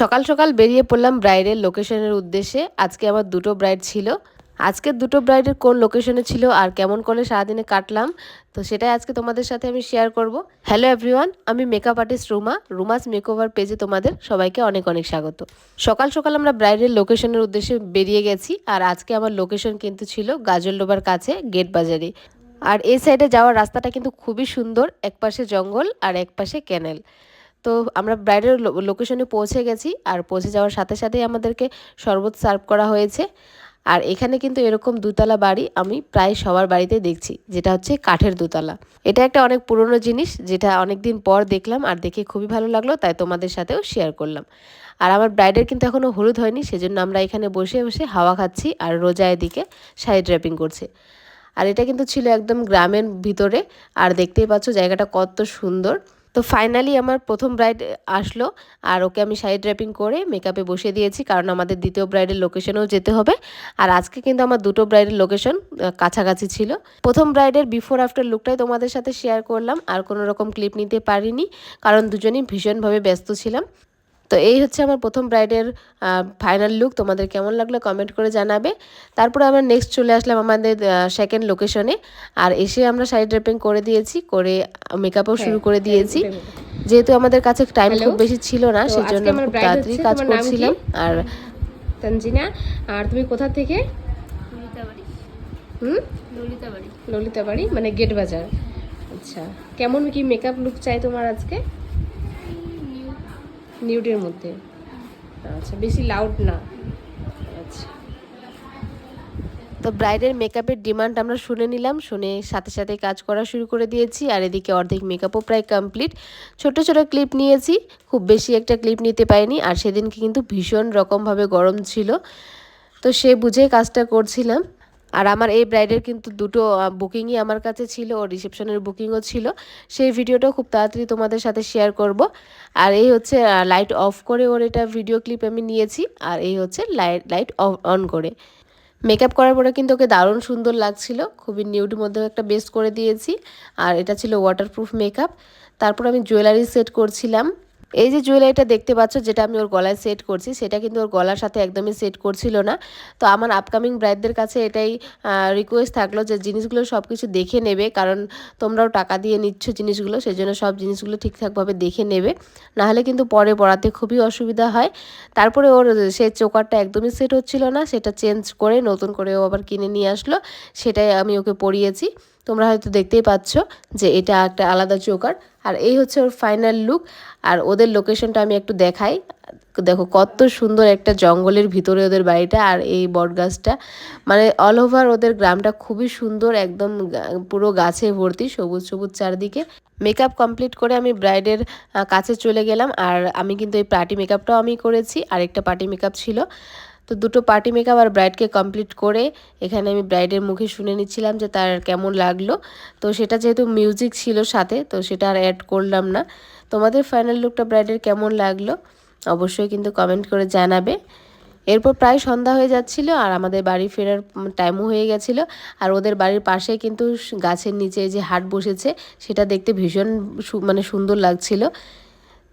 সকাল সকাল বেরিয়ে পড়লাম ব্রাইডের লোকেশনের উদ্দেশ্যে। আজকে আমার দুটো ব্রাইড ছিল। আজকের দুটো ব্রাইডের কোন লোকেশনে ছিল আর কেমন করে সারাদিনে কাটলাম, তো সেটাই আজকে তোমাদের সাথে আমি শেয়ার করব। হ্যালো এভরিওয়ান আমি makeup artist Ruma. Ruma's makeover পেজে তোমাদের সবাইকে অনেক অনেক স্বাগত। সকাল সকাল আমরা ব্রাইডের লোকেশনের উদ্দেশ্যে বেরিয়ে গেছি আর আজকে আমার লোকেশন কিন্তু ছিল গাজলডোবার কাছে গেট বাজারে। আর এই সাইডে যাওয়ার রাস্তাটা কিন্তু খুবই সুন্দর এক পাশে জঙ্গল আর এক পাশে ক্যানেল তো আমরা ব্রাইডের লোকেশনে পৌঁছে গেছি আর পৌঁছে যাওয়ার সাথে সাথেই আমাদেরকে শরবত সার্ভ করা হয়েছে। আর এখানে কিন্তু এরকম দুতলা বাড়ি আমি প্রায় সবার বাড়িতে দেখছি, যেটা হচ্ছে কাঠের দুতলা। এটা একটা অনেক পুরনো জিনিস, যেটা অনেক দিন পর দেখলাম আর দেখে খুবই ভালো লাগল, তাই তোমাদের সাথেও শেয়ার করলাম। আর আমার ব্রাইডের কিন্তু এখনও হলুদ হয়নি, সেজন্য আমরা এখানে বসে বসে হাওয়া খাচ্ছি আর রোজা এদিকে শাড়ি ড্র্যাপিং করছে। আর এটা কিন্তু ছিল একদম গ্রামের ভিতরে, আর দেখতেই পাচ্ছ জায়গাটা কত সুন্দর। তো ফাইনালি আমার প্রথম ব্রাইড আসলো, আর ওকে আমি সাইড ড্রাইপিং করে মেকআপে বসে দিয়েছি, কারণ আমাদের দ্বিতীয় ব্রাইডের লোকেশনেও যেতে হবে। আর আজকে কিন্তু আমার দুটো ব্রাইডের লোকেশন কাছাকাছি ছিল। প্রথম ব্রাইডের বিফোর আফটার লুকটাই তোমাদের সাথে শেয়ার করলাম, আর কোনো রকম ক্লিপ নিতে পারিনি, কারণ দুজনেই ভীষণভাবে ব্যস্ত ছিলাম। তো এই হচ্ছে আমার প্রথম ব্রাইডের ফাইনাল লুক তোমাদের কেমন লাগল কমেন্ট করে জানাবে। তারপরে আমরা নেক্সট চলে আসলাম আমাদের সেকেন্ড লোকেশনে আর এসে আমরা শাড়ি ড্রেপিং করে দিয়েছি করে মেকআপও শুরু করে হ্যাঁ, দিয়েছি। যেহেতু আমাদের কাছে টাইম খুব বেশি ছিল না সেজন্য খুব তাড়াতাড়ি কাজ করছিলাম। আর তানজিনা আর তুমি কোথা থেকে? হুম? ললিতা বাড়ি মানে গেট বাজার আচ্ছা কেমন কি মেকআপ লুক চাই তোমার আজকে? নিউডের মধ্যে। আচ্ছা বেশি লাউড না। আচ্ছা। তো ব্রাইডের মেকআপের ডিমান্ড আমরা শুনে নিলাম, শুনে সাথে সাথে কাজ করা শুরু করে দিয়েছি আর এদিকে অর্ধেক মেকআপও প্রায় কমপ্লিট ছোট ছোট ক্লিপ নিয়েছি, খুব বেশি একটা ক্লিপ নিতে পারিনি আর সেদিনকে কিন্তু ভীষণ রকমভাবে গরম ছিল। তো সে বুঝে কাজটা করছিলাম। আর আমার এই ব্রাইডের কিন্তু দুটো বুকিংই আমার কাছে ছিল, ও রিসেপশনের বুকিংও ছিল। সেই ভিডিওটাও খুব তাড়াতাড়ি তোমাদের সাথে শেয়ার করব। আর এই হচ্ছে লাইট অফ করে ওর এটা ভিডিও ক্লিপ আমি নিয়েছি, আর এই হচ্ছে লাইট লাইট অন করে। মেকআপ করার পরে কিন্তু ওকে দারুণ সুন্দর লাগছিল, খুবই নিউড মধ্যে একটা বেস্ট করে দিয়েছি, আর এটা ছিল ওয়াটারপ্রুফ মেকআপ তারপর আমি জুয়েলারি সেট করছিলাম এই যে জুয়েলারিটা দেখতে পাচ্ছ, যেটা আমি ওর গলায় সেট করছি, সেটা কিন্তু ওর গলার সাথে একদমই সেট করছিল না। তো আমার আপকামিং ব্রাইডদের কাছে এটাই রিকোয়েস্ট থাকল যে জিনিসগুলো সব কিছু দেখে নেবে, কারণ তোমরাও টাকা দিয়ে নিচ্ছ জিনিসগুলো সেই জন্য সব জিনিসগুলো ঠিকঠাকভাবে দেখে নেবে। নাহলে কিন্তু পরে পড়াতে খুবই অসুবিধা হয়। তারপরে ওর সে চোকারটা একদমই সেট হচ্ছিল না, সেটা চেঞ্জ করে নতুন করে ও আবার কিনে নিয়ে আসলো, সেটাই আমি ওকে পরিয়েছি। তোমরা হয়তো দেখতেই পাচ্ছ যে এটা একটা আলাদা চোকার। আর এই হচ্ছে ওর ফাইনাল লুক আর ওদের লোকেশনটা আমি একটু দেখাই। দেখো, কত সুন্দর একটা জঙ্গলের ভিতরে ওদের বাড়িটা আর এই বটগাছটা মানে অল ওভার ওদের গ্রামটা খুবই সুন্দর, একদম পুরো গাছে ভর্তি, সবুজ সবুজ চারদিকে। মেকআপ কমপ্লিট করে আমি ব্রাইডের কাছে চলে গেলাম। আর আমি কিন্তু এই পার্টি মেকআপটাও আমি করেছি, আরেকটা পার্টি মেকআপ ছিল। তো দুটো পার্টি মেকআপ আর ব্রাইডকে কমপ্লিট করে এখানে আমি ব্রাইডের মুখে শুনে নিচ্ছিলাম যে তার কেমন লাগল। তো সেটা যেহেতু মিউজিক ছিল সাথে, তো সেটা আর অ্যাড করলাম না। তোমাদের ফাইনাল লুকটা ব্রাইডের কেমন লাগল? অবশ্যই কিন্তু কমেন্ট করে জানাবে। এরপর প্রায় সন্ধ্যা হয়ে যাচ্ছিল আর আমাদের বাড়ি ফেরার টাইমও হয়ে গেছিল। আর ওদের বাড়ির পাশে কিন্তু গাছের নিচে যে হাট বসেছে, সেটা দেখতে ভীষণ মানে সুন্দর লাগছিল।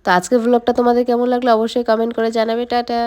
তো আজকের ব্লগটা তোমাদের কেমন লাগল? অবশ্যই কমেন্ট করে জানাবে। টাটা!